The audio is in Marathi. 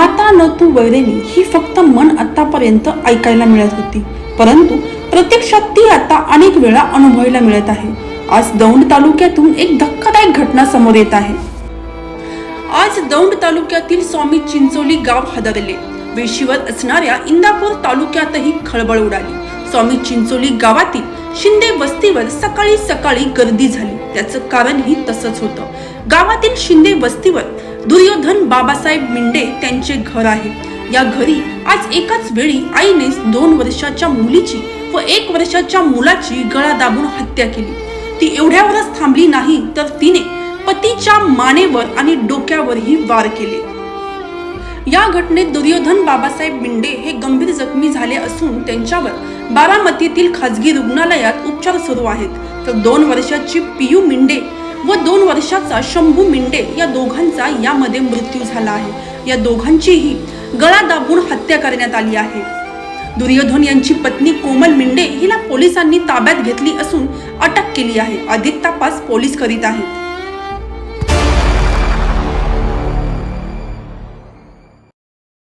नाता न तू वैरेनी ही फक्त मन आतापर्यंत ऐकायला मिळत होती. परंतु प्रत्यक्षात ती आता अनेक वेळा अनुभवायला मिळत आहे. आज दौंड तालुक्यातून एक धक्कादायक घटना समोर येत आहे. आज दौंड तालुक्यातील स्वामी चिंचोली गाव हादरले. वेशीवर असणाऱ्या इंदापूर तालुक्यातही खळबळ उडाली. स्वामी चिंचोली गावातील शिंदे वस्तीवर सकाळी सकाळी गर्दी झाली. त्याचं कारणही तसंच होतं. गावातील शिंदे वस्तीवर दुर्योधन बाबासाहेब मिंडे त्यांचे घर आहे. या घरी आज एकाच वेळी आईने दोन वर्षाच्या मुलीची व एक वर्षाच्या मुलाची गळा दाबून हत्या केली. ती एवढ्यावरच थांबली नाही तर तिने पतीच्या मानेवर आणि डोक्यावरही वार केले. या घटनेत दुर्योधन बाबासाहेब मिंडे हे गंभीर जखमी झाले असून त्यांच्यावर बारामतीतील खासगी रुग्णालयात उपचार सुरू आहेत. तर दोन वर्षाची पियू मिंडे व दोन वर्षाचा शंभू मिंडे या दोघांचा यामध्ये मृत्यू झाला आहे. या दोघांचीही गळा दाबून हत्या करण्यात आली आहे. दुर्योधन यांची पत्नी कोमल मिंडे हिला पोलिसांनी ताब्यात घेतली असून अटक केली आहे. अधिक तपास पोलीस करीत आहेत.